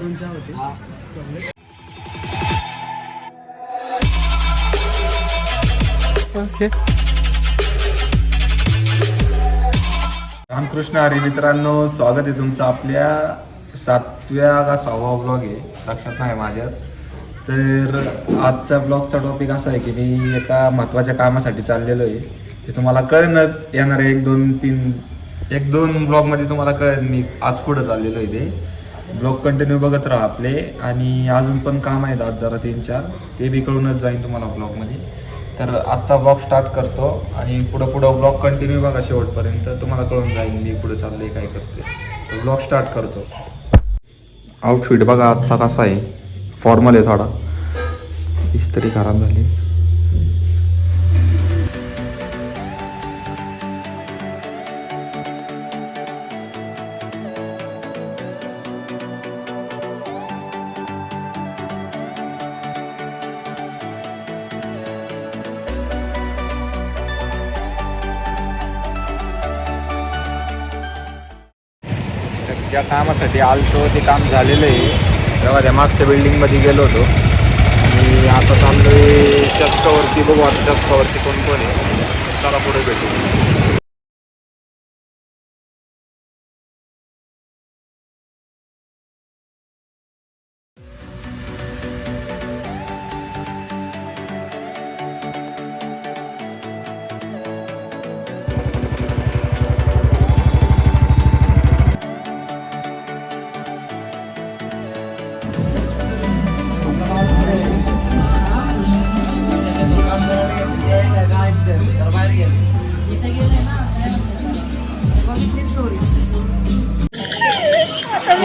दोन होते ओके रामकृष्ण हरी मित्रांनो स्वागत आहे तुमचं आपल्या सातव्या का सहावा ब्लॉग आहे. लक्षात नाही माझ्याच. तर आजचा ब्लॉगचा टॉपिक असा आहे की मी एका महत्त्वाच्या कामासाठी चाललेलो आहे. ते तुम्हाला कळेनच येणार एक दोन तीन एक दोन ब्लॉगमध्ये तुम्हाला कळेल मी आज कुठं चाललेलो आहे ते. ब्लॉग कंटिन्यू बघत राहा आपले. आणि अजून पण काम आहेत आज जरा तीन चार. ते बी कळूनच जाईन तुम्हाला ब्लॉगमध्ये तर आजचा ब्लॉग स्टार्ट करतो. आणि पुढं पुढं ब्लॉग कंटिन्यू बघा शेवटपर्यंत. तुम्हाला कळून जाईल मी पुढे चाललंय काय करते ब्लॉग स्टार्ट करतो. आउटफिट बघा आजचा कसा आहे. फॉर्मल आहे थोडा. इस्त्री खराब झाली. ज्या कामासाठी आलतो ते काम झालेलं आहे. तेव्हा त्या मागच्या बिल्डिंगमध्ये गेलो होतो. आणि आता चाललोय चस्कावरती बघू आता चस्कावरती कोण कोण आहे. चला पुढे भेटू.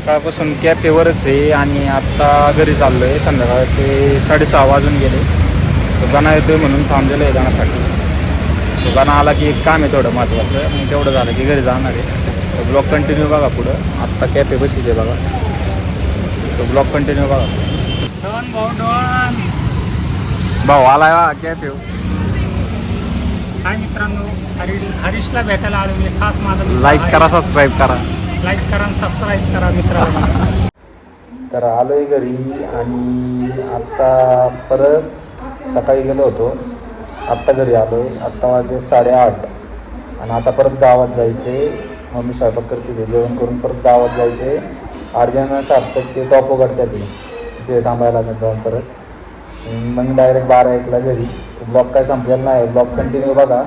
सकाळपासून कॅफेवरच आहे आणि आत्ता घरी चाललो आहे संध्याकाळचे साडेसहा वाजून गेले. गाणं येतोय म्हणून थांबलेलं आहे गाण्यासाठी तो गाणं आला की एक काम आहे थोडं महत्त्वाचं मग तेवढं झालं की घरी जाणार आहे. तो ब्लॉग कंटिन्यू बघा पुढं. आत्ता कॅफे बशीच आहे बघा. तो ब्लॉग कंटिन्यू बघा. डॉन भाऊ डॉन. भाऊ आलाय बा कॅफे हाय मित्रांनो हरी हरीशला भेटायला आलो मी. खास माझा लाईक. करा सबस्क्राईब करा. लाईक करा सबस्क्राईब करा मित्रांनो. तर आलो आहे घरी आणि आत्ता परत सकाळी गेलो होतो. आत्ता घरी आलो आहे आत्ता वाजले साडेआठ. आणि आता परत गावात जायचे. मम्मी स्वयंपाक करते ते जेवण करून परत गावात जायचे. अर्जंट सार्थक ते टॉप उघडतात ते. तिथे थांबायला लागत जाऊन परत. मग डायरेक्ट बारा एकला घरी. ब्लॉक काय संपलेला नाही. ब्लॉक कंटिन्यू बघा.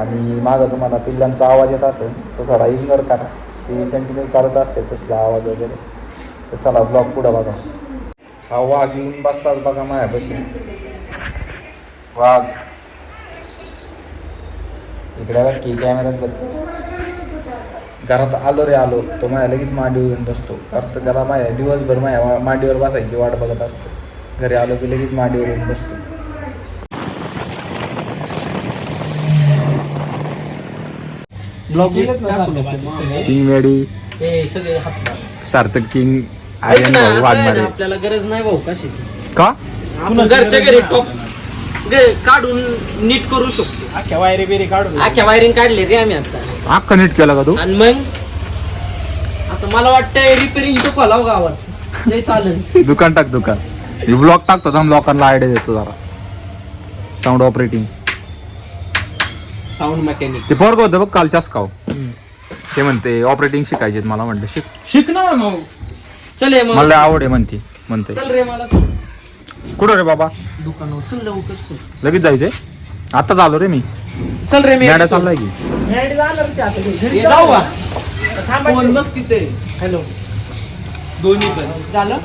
आणि माझा तुम्हाला पिल्लांचा आवाज येत असेल तो थोडा इग्नोर करा. ते कंटिन्यू चालत असते तसला आवाज वगैरे. तर चला ब्लॉक पुढं बघा. हा वाघ येऊन बसलाच बघा मायापाशी. वाघ. इकडे बघ की कॅमेऱ्यात बघ घरात आलो रे आलो. तो माया लगेच मांडीवर येऊन बसतो. तर त्याला माया दिवसभर माया मांडीवर बसायची वाट बघत असतो. घरी आलो की लगेच मांडीवर येऊन बसतो. किंग वेडी हे सार्थक किंग आर्यन भाऊ वाघमारे. आपल्याला गरज नाही भाऊ कशाची का? घरच्या घरी टॉप गे- काढून नीट करू शकतो. अख्ख्या वायरे बिरे काढून. अख्ख्या वायरिंग काढले रे आम्ही आता. अख्खा नीट केला का तू? आणि मग? आता मला वाटतंय रिपेरिंग तो खोलाव गावात. नाही चालेल. दुकान टाक दुकान. हे ब्लॉग टाकतो थांब लोकांना आयडिया देतो जरा. साऊंड ऑपरेटिंग साऊंड मेकॅनिक ते पोरग होतं बघ कालच्याच काव ते म्हणते ऑपरेटिंग शिकायचे मला म्हटलं शिक. शिकणार मग. चल ये मला आवड आहे म्हणते. म्हणते. चल रे मला सोड. कुठं रे बाबा? दुकानावर. चल लवकर चल. लगेच जायचंय? आता झालो रे मी. चल रे मी गाड्या चाललाय की. ये जाऊ फोन बघ तिथे. हॅलो. दोन्ही पण. झालं?